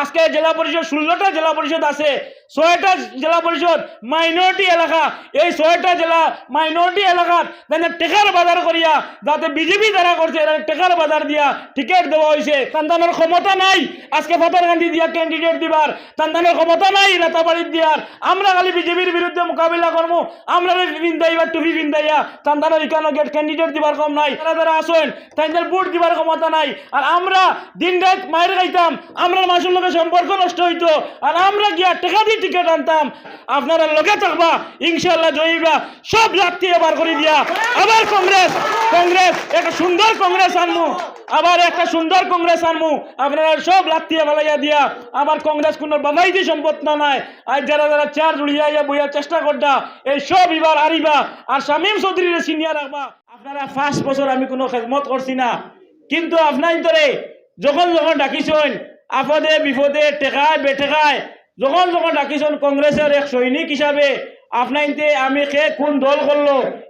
আজকে জেলা পরিষদ, ষোলোটা জেলা পরিষদ আছে। ছয়টা জেলা পরিষদ মাইনরিটি এলাকা। এই ছয়টা জেলা মাইনরিটি এলাকাত তাদের টেকার বাজার করিয়া, যাতে বিজেপি যারা করছে টেকার বাজার দিয়া টিকিট দেওয়া হয়েছে তান্তানোর ক্ষমতা নাই। আজকে ফাতার গান্ধী দিয়া ক্যান্ডিডেট দিবার। তান্তানোর ক্ষমতা নাই রাতাবাড়ির দিয়ার। আমরা খালি বিজেপির বিরুদ্ধে মোকাবিলা করব। আমরা বিন্দাইবার টুপি বিন্দাইয়া তান্তানোর ইকানো গেট ক্যান্ডিডেট দিবার কম নাই। তারা যারা আসেন তাদের ভোট দিবার ক্ষমতা নাই। আর আমরা দিন রাত মায়ের খাইতাম। আমরা মানুষের লোকের সম্পর্ক নষ্ট হইতো। আর আমরা গিয়া টেকা দিয়ে টিকিট আনতাম। আপনারা লগে থাকবা ইনশাল্লাহ জয়ীবা। সব রাত্রি এবার করে দিয়া। আবার কংগ্রেস কংগ্রেস, একটা সুন্দর কংগ্রেস আনমু। আবার একটা সুন্দর কংগ্রেস আনমু। আপনারা সব লাত্তিয়া বেলাইয়া দিয়া। আবার কংগ্রেস কোনো বাবাইতে সম্পদ না নাই। আর যারা যারা চার জুড়িয়া ইয়া বইয়ার চেষ্টা করতা এই সব এবার আরিবা। আর শামীম চৌধুরীর সিনিয়র রাখবা আপনারা ফার্স্ট বছর আমি কোনো খেদমত করছি না। কিন্তু আপনার ধরে যখন যখন ডাকিছেন আপদে বিপদে টেকায়, বেটেকায়, যখন যখন ডাকিছেন কংগ্রেসের এক সৈনিক হিসাবে আপনাইতে আমি কে কোন দল করল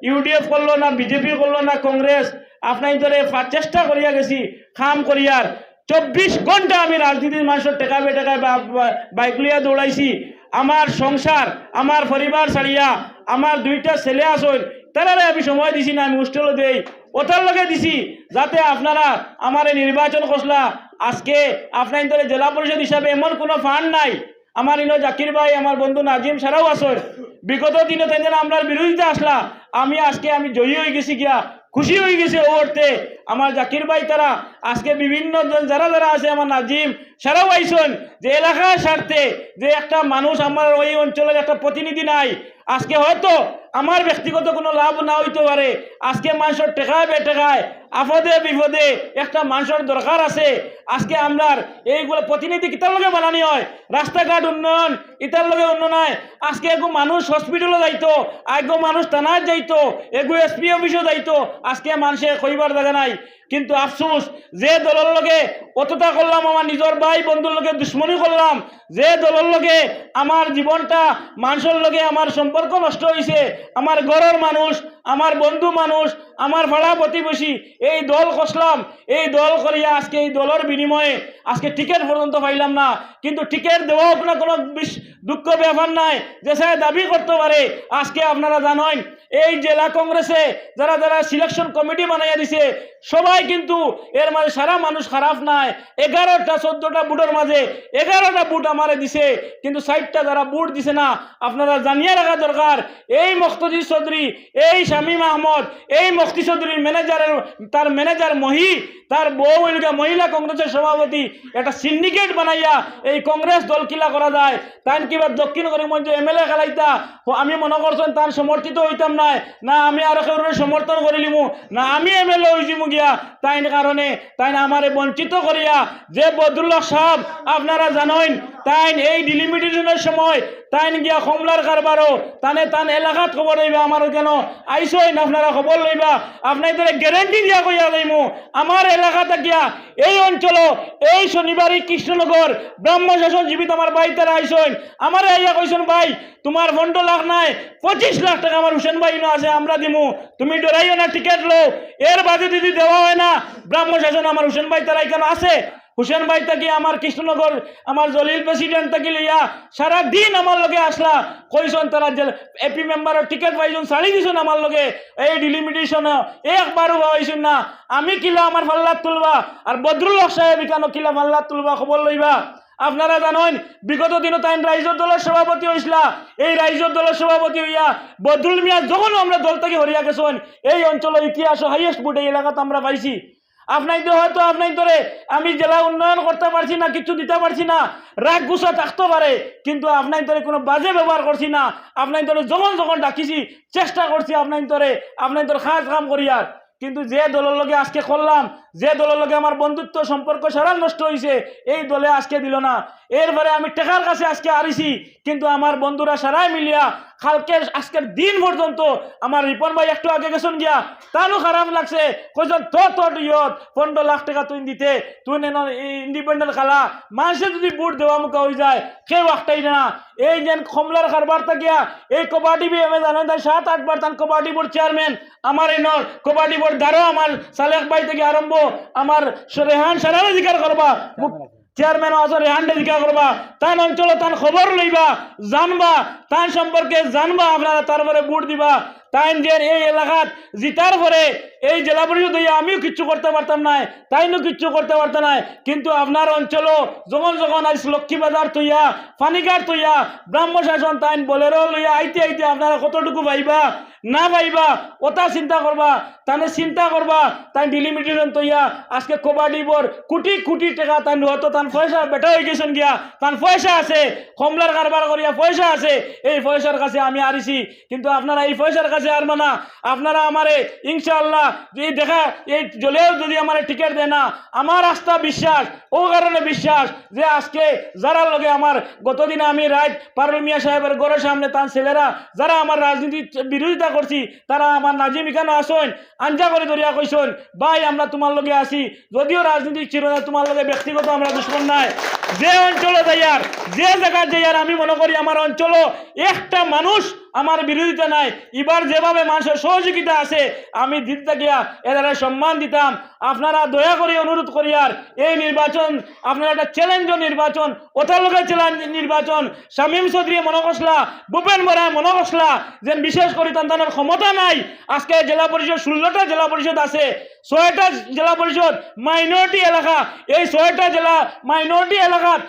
ইউডিএফ করল না বিজেপি করল না কংগ্রেস আপনার ধরে চেষ্টা করিয়া গেছি, খাম করিয়ার চব্বিশ ঘণ্টা আমি রাজনীতির মানুষের টেকাবে টেকায় বাইক লইয়া দৌড়াইছি আমার সংসার আমার পরিবার ছাড়িয়া আমার দুইটা ছেলে আসন তারারে আমি সময় দিছি না, আমি হোস্টেলও দেই ওটার লগে দিছি, যাতে আপনারা আমার নির্বাচন করলা আজকে আপনার ধরে জেলা পরিষদ হিসাবে এমন কোনো ফান্ড নাই। আমার ইনো জাকির ভাই, আমার বন্ধু নাজিম সারাও আসর। বিগত দিনে তাই আমরা বিরোধিতা আসলা, আমি আজকে আমি জয়ী হয়ে গেছি গিয়া, খুশি হয়ে গেছে ও অর্থে আমার জাকির ভাই, তারা আজকে বিভিন্ন জন যারা যারা আছে, আমার নাজিম সারাও আইসন। যে এলাকার স্বার্থে যে একটা মানুষ আমার ওই অঞ্চলের একটা প্রতিনিধি নাই। আজকে হয়তো আমার ব্যক্তিগত কোনো লাভ না হইতে পারে। আজকে মানুষের টেকায় বেটেকায় আপদে বিপদে একটা মানুষের দরকার আছে। আজকে আমরার এইগুলো প্রতিনিধি কিতার লগে বানানি হয়? রাস্তাঘাট উন্নয়ন ইতার লগে উন্নয়ন আজকে এগো মানুষ হসপিটালও যাইতো আগে মানুষ থানায় যাইতো এগো এসপি অফিসও যাইতো। আজকে মানুষে কইবার জায়গা নাই। কিন্তু আফসোস, যে দলের লগে অতটা করলাম, আমার নিজের ভাই বন্ধুর লগে দুশ্মনী করলাম, যে দলের লগে আমার জীবনটা মানুষের লগে আমার সম্পর্ক নষ্ট হয়েছে আমার ঘরের মানুষ আমার বন্ধু মানুষ, আমার ভাড়া প্রতিবেশী, এই দল কষলাম এই দল করিয়া আজকে এই দলের বিনিময়ে আজকে টিকিট পর্যন্ত পাইলাম না। কিন্তু টিকিট দেওয়াও কোনো কোনো দুঃখ ব্যাপার নাই, যে স্যার দাবি করতে পারে, আজকে আপনারা জানেন, এই জেলা কংগ্রেসে যারা যারা সিলেকশন কমিটি বানাইয়া দিছে, সবাই কিন্তু এর মাঝে সারা মানুষ খারাপ নাই। এগারোটা, চোদ্দটা বুটের মাঝে এগারোটা বুট আমারে দিছে, কিন্তু ষাটটা যারা বুট দিছে না, আপনারা জানিয়ে রাখা দরকার, এই মখতজি চৌধুরী, এই শামীম আহমদ, এই মখতি চৌধুরীর ম্যানেজারের তার ম্যানেজার মহি, তার বউ মহিলা কংগ্রেসের সভাপতি, একটা সিন্ডিকেট বানাইয়া এই কংগ্রেস দল কিলা করা যায়। তাই কিবা দক্ষিণ করিমগঞ্জ এম এল এ খেলাইতা আমি মনে করছেন তার সমর্থিত হইতাম নাই। না, আমি আরও কেউ সমর্থন করিলিমু না, আমি এম এল এ হয়েছিমু গিয়া। তাই কারণে তাই আমারে বঞ্চিত করিয়া, যে বদুল্লাহ সাহেব, আপনারা জানেন তাই এই ডিলিমিটেশনের সময় তাইন গিয়া কমলার কারবারও তানে তান এলাকাত খবর লইবা আমার কেন? আইসইন আপনারা খবর লইবা। আপনার গ্যারেন্টি দিয়া কইয়া লইমু। আমার এলাকাতে গিয়া এই অঞ্চল এই শনিবারই কৃষ্ণনগর ব্রাহ্ম শাসন জীবিত আমার ভাই তারা আইসইন আমার আইয়া কইছেন ভাই, তোমার পনেরো লাখ নাই। পঁচিশ লাখ টাকা আমার হুসেন ভাই আছে, আমরা দিমু। তুমি ডরাইও না টিকিট লো এর বাদে যদি দেওয়া হয় না। ব্রাহ্ম শাসন আমার হুসেন ভাই তারা এখানে আছে। হুসেন ভাই থাকি আমার কৃষ্ণনগর, আমার জলিল প্রেসিডেন্ট থাকি লইয়া সারা দিন আমার লগে আসলা। কইসন তারা এপি মেম্বারের টিকিট পাইছন ছাড়ি দিছন আমার লগে। এই ডিলিমিটেশন একবারও হয়েছেন না। আমি কিলা আমার ফাল্লাত তুলবা? আর বদরুল্লাহ সাহেব ইকানো কিলা ফাল্লাত তুলবা? খবর লইবা? আপনারা জানেন, বিগত দিন তাই রাইজর দলের সভাপতি হয়েছিলা এই রাইজর দলের সভাপতি হইয়া বদরুল মিয়া যখন আমরা দল থেকে হরিয়া গেছেন, এই অঞ্চলের ইতিহাস হাইয়েস্ট বুট এই এলাকাতে আমরা পাইছি। আপনাই তো হয়তো আপনাই ধরে। আমি জেলা উন্নয়ন করতে পারছি না, কিছু দিতে পারছি না। রাগ গুছা থাকতে পারে, কিন্তু আপনাই ধরে কোনো বাজে ব্যবহার করছি না। আপনাই ধরে যখন যখন ডাকিছি, চেষ্টা করছি আপনাই ধরে আপনাই ধরে খাস কাম করিয়ার। কিন্তু যে দলের লগে আজকে করলাম, যে দলের লগে আমার বন্ধুত্ব, সম্পর্ক সারা নষ্ট হয়েছে এই দলে আজকে দিল না। এরপরে আমি টেকার কাছে আজকে আরিছি কিন্তু আমার বন্ধুরা সারাই মিলিয়া কালকে আজকের দিন পর্যন্ত আমার রিপন ভাই একটু আগে গেছেন গিয়া, তারও খারাপ লাগছে। কইছেন তো তোর ইয়ত পনেরো লাখ টাকা তুই দিতে, তুই ইন্ডিপেন্ডেন্ট খেলা মানুষে যদি বুট দেওয়া মুখা হয়ে যায়, কেউ একটাই না। এই যেন কমলার কারবার গিয়া এই কবাডি বি আমি জানেন তাই সাত আটবার তান কবাডি বোর্ড চেয়ারম্যান আমার এই নর, কবাডি বোর্ড দ্বারও আমার সালেক ভাই থেকে আরম্ভ, আমার রেহান সারার অধিকার করবা। চেয়ারম্যান আছে হ্যান্ডে জিজ্ঞা করবা তান অঞ্চলে তান খবর লইবা জানবা তান সম্পর্কে জানবা আপনারা তারপরে বুট দিবা তাই যে এই এলাকাত জিতার পরে এই জেলা পরিষদ হইয়া আমিও কিচ্ছু করতে পারতাম না তাইনও কিচ্ছু করতে পারতাম না কিন্তু আপনার অঞ্চলও যখন যখন আইস লক্ষ্মী বাজার তৈয়া ফানিকার তৈয়া, ব্রাহ্ম শাসন তাইন বলেরও লইয়া আইতে আইতে আপনারা কতটুকু পাইবা না পাইবা ওটা চিন্তা করবা তানে চিন্তা করবা তাই ডিলিমিটেশন তৈয়া, আজকে কবাডি বর কোটি কোটি টাকা তান হয়তো তান পয়সা বেটা হয়ে গেছেন গিয়া তান পয়সা আছে, কমলার কারবার করিয়া পয়সা আছে, এই পয়সার কাছে আমি আরিছি কিন্তু আপনারা এই পয়সার কাছে আর মানা আপনারা আমারে ইনশাআল্লাহ যদি দেখা, এই জলেও যদি আমার টিকিট দেয় না, আমার আস্থা বিশ্বাস, ও কারণে বিশ্বাস যে আজকে যারা লগে আমার, গতদিনে আমি রাজ পারুল মিয়া সাহেবের ঘরের সামনে তার ছেলেরা, যারা আমার রাজনীতির বিরোধিতা করছি, তারা আমার নাজিম ইখানে আসেন, আঞ্জা করে ধরিয়া কইসন, ভাই, আমরা তোমার লগে আছি, যদিও রাজনীতি ছিল না তোমার লগে ব্যক্তিগত আমরা দুশ্মন নাই। যে অঞ্চলে যাইয়ার, যে জায়গায় যাইয়ার আমি মনে করি আমার অঞ্চল একটা মানুষ আমার বিরোধিতা নাই। এবার যেভাবে মানুষের সহযোগিতা আছে, আমি দিতে গিয়া এদের সম্মান দিতাম। আপনারা দয়া করে অনুরোধ করিয়ার এই নির্বাচন, আপনারা একটা চ্যালেঞ্জ নির্বাচন ওটার লোকে চ্যালেঞ্জ নির্বাচন। শামীম চৌধুরী মনে করসলা ভূপেন বরায় মনে করসলা যে বিশেষ করে তাদের ক্ষমতা নাই, আজকে জেলা পরিষদ, ষোলোটা জেলা পরিষদ আছে। ছয়টা জেলা পরিষদ মাইনরিটি এলাকা। এই ছয়টা জেলা মাইনরিটি এলাকাত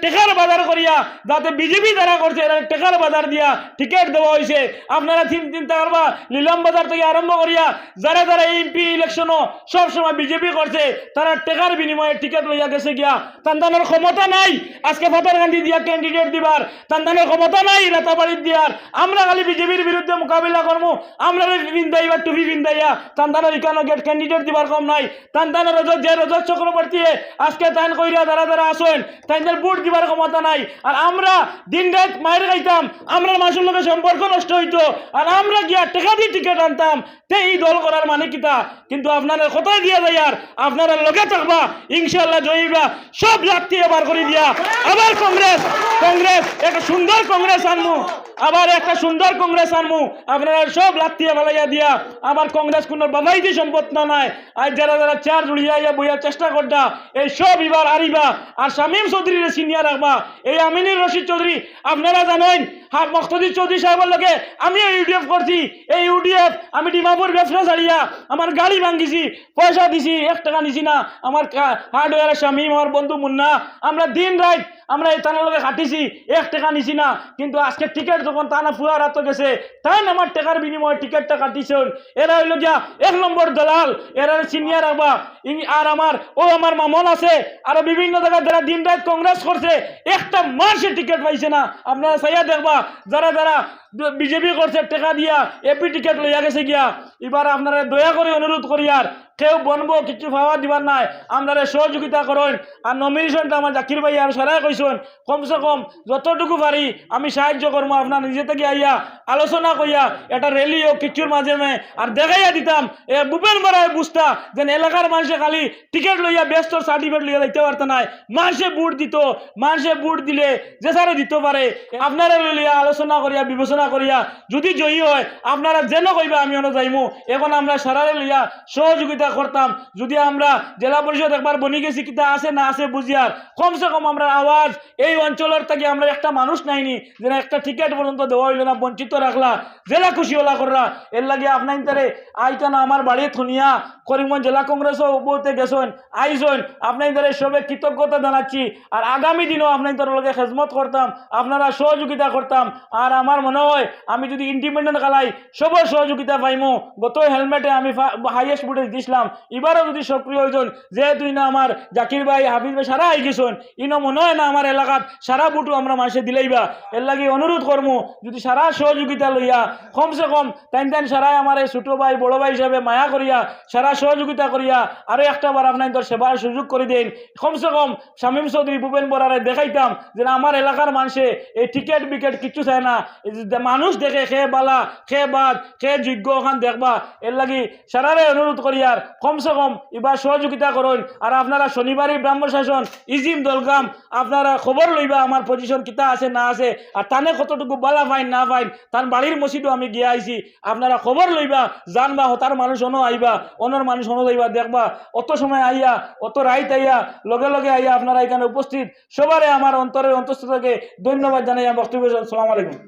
টেকার বাজার করিয়া, যাতে বিজেপি যারা করছে টেকার বাজার দিয়া টিকিট দেওয়া হয়েছে আপনারা চিন- চিন্তা করবা, নিলাম বাজার থেকে আরম্ভ করিয়া, যারা যারা এমপি ইলেকশনও সবসময় বিজেপি করছে, তারা টেকার বিনিময়ে টিকিট লইয়া গেছে গিয়া। তান্দানোর ক্ষমতা নাই, আজকে ফাতার গান্ধী দিয়া ক্যান্ডিডেট দিবার। তান্দানোর ক্ষমতা নাই রাতাবাড়ির দিয়ার। আমরা খালি বিজেপির বিরুদ্ধে মোকাবিলা করব আমরা বিন্দাইবার টুপি বিন্দাইয়া তান্দানোর ইকানো গেট ক্যান্ডিডেট দিবার কম নাই। তান্দানোর রজত, যে রজত চক্রবর্তী আজকে তান কইরা যারা যারা আসেন তাইদের বুট দিবার ক্ষমতা নাই। আর আমরা দিন রাত মায়ের খাইতাম আমরা মানুষের লোকের সম্পর্ক নষ্ট হইতো, আর আমরা গিয়া টেকা দিয়ে টিকিট আনতাম, তে এই দল করার মানে কিতা কিন্তু আপনারা কোথায় দিয়া যায় আর আপনারা লগে থাকবা ইনশাল্লাহ জয়ীবা সব লাঠি এবার করে দিয়া। আবার কংগ্রেস কংগ্রেস, একটা সুন্দর কংগ্রেস আনমু। আবার একটা সুন্দর কংগ্রেস আনমু। আপনারা সব লাত্তিয়ে বেলাইয়া দিয়া আমার কংগ্রেস কোনো বাবাইদি সম্পদ না নাই। আর যারা যারা চার জুড়িয়া ইয়া বইয়ার চেষ্টা করতা এই সব ইবার আরিবা আর শামীম চৌধুরীর সিনিয়র রাখবা। এই আমিনুর রশিদ চৌধুরী, আপনারা জানেন হ্যাঁ চৌধুরী সাহেবের আমিও ইউডিএফ করছি। এই ইউডিএফ, আমি ডিমাপুর ব্যবসা আমার গাড়ি ভাঙ্গিছি পয়সা দিছি, এক টাকা নিছি না। আমার হার্ডওয়ার শামীম আমার বন্ধু মুন্না, আমরা দিন রাত আমরা এই তানার লগে খাটিছি, এক টাকা নিছি না। কিন্তু আজকে টিকিট যখন তানা ফুয়ার হাতে গেছে, তাই আমার টাকার বিনিময়ে টিকিটটা কাটিছেন। এরা হইল গিয়া এক নম্বর দলাল, এরা সিনিয়র আবা আর আমার, ও আমার মামন আছে। আরও বিভিন্ন জায়গায় যারা দিন রাত কংগ্রেস করছে, একটা মাসে টিকিট পাইছে না। আপনারা চাইয়া দেখবা যারা যারা বিজেপি করছে, টাকা দিয়া এপি টিকিট লইয়া গেছে গিয়া, এবার আপনারা দয়া করে অনুরোধ করি আর কেউ বনবো, কিছু পাওয়া দিবার নাই। আপনারা সহযোগিতা করেন। আর নমিনেশনটা আমার জাকির ভাই আর সরাই কইসন। কমসে কম যতটুকু পারি, আমি সাহায্য করব আপনার নিজে থেকে আইয়া। আলোচনা কইয়া, এটা র্যালি ও কিছুর মাঝে মে আর দেখাইয়া দিতাম, এ ভূপেন বরায় বুঝতা, যেন এলাকার মানুষে খালি টিকিট লইয়া ব্যস্ত সার্টিফিকেট লইয়া যাইতে পারতো নাই। মানুষে বুট দিত, মানুষে বুট দিলে যে সারে দিতে পারে। আপনারা লইয়া আলোচনা করিয়া, বিবেচনা করিয়া, যদি জয়ী হয়, আপনারা যেন কইবা, আমি অন যাইমু। এখন আমরা সারারে লইয়া সহযোগিতা করতাম। যদি আমরা জেলা পরিষদ একবার বনি গেছি, কিতা আছে না আছে বুঝিয়ার। কমসে কম আমরা আওয়াজ এই অঞ্চলের থেকে আমরা একটা মানুষ নাইনি যে একটা টিকিট পর্যন্ত দেওয়া হইল না, বঞ্চিত রাখলা, জেলা খুশি ওলা করলা। এর লাগে আপনার তারে আইতা না আমার বাড়ি থুনিয়া করিমগঞ্জ জেলা কংগ্রেসও বলতে গেছেন আইসন আপনার তারে সবে কৃতজ্ঞতা জানাচ্ছি। আর আগামী দিনও আপনার তার লগে খেজমত করতাম, আপনারা সহযোগিতা করতাম। আর আমার মনে হয়, আমি যদি ইন্ডিপেন্ডেন্ট খেলাই সবার সহযোগিতা পাইমু। গত হেলমেটে আমি হাইয়েস্ট ফুটেজ দিছিলাম। এবারও যদি সক্রিয় হয়েছেন যেহেতু না আমার জাকির ভাই, হাফিজ ভাই সারা আই গেছেন ইনো মনে হয় না আমার এলাকাত সারা বুটু আমরা মাসে দিলেইবা। এর লাগে অনুরোধ করমু, যদি সারা সহযোগিতা লইয়া, কমসে কম তাইন তাইন সারাই আমার এই ছোটো ভাই, বড় ভাই হিসাবে মায়া করিয়া, সারা সহযোগিতা করিয়া, আরও একটা বার আপনার তোর সেবার সুযোগ করে দিন। কমসে কম শামীম চৌধুরী, ভূপেন বরারে দেখাইতাম যে আমার এলাকার মানুষে এই টিকেট বিকেট কিচ্ছু চায় না। মানুষ দেখে খে বালা খে বাদ খে যোগ্য, ওখান দেখবা। এর লাগি সারারে অনুরোধ করিয়ার কমসে কম এবার সহযোগিতা করুন। আর আপনারা শনিবারই ব্রাহ্ম শাসন, ইজিম দলগাম, আপনারা খবর লইবা আমার পজিশন কিতা আছে, না আছে। আর তানে কতটুকু বালা ফাইন, না ফাইন, তার বাড়ির মসজিদও আমি গিয়ে আইছি। আপনারা খবর লইবা, জানবা, হতার মানুষ অন আইবা, অনর মানুষ অন যাইবা দেখবা। অত সময় আইয়া, অত রাইত আইয়া, লগে লগে আইয়া আপনারা এখানে উপস্থিত। সবারে আমার অন্তরের অন্তস্থ থেকে ধন্যবাদ জানাই বক্তব্য সালাম আলাইকুম।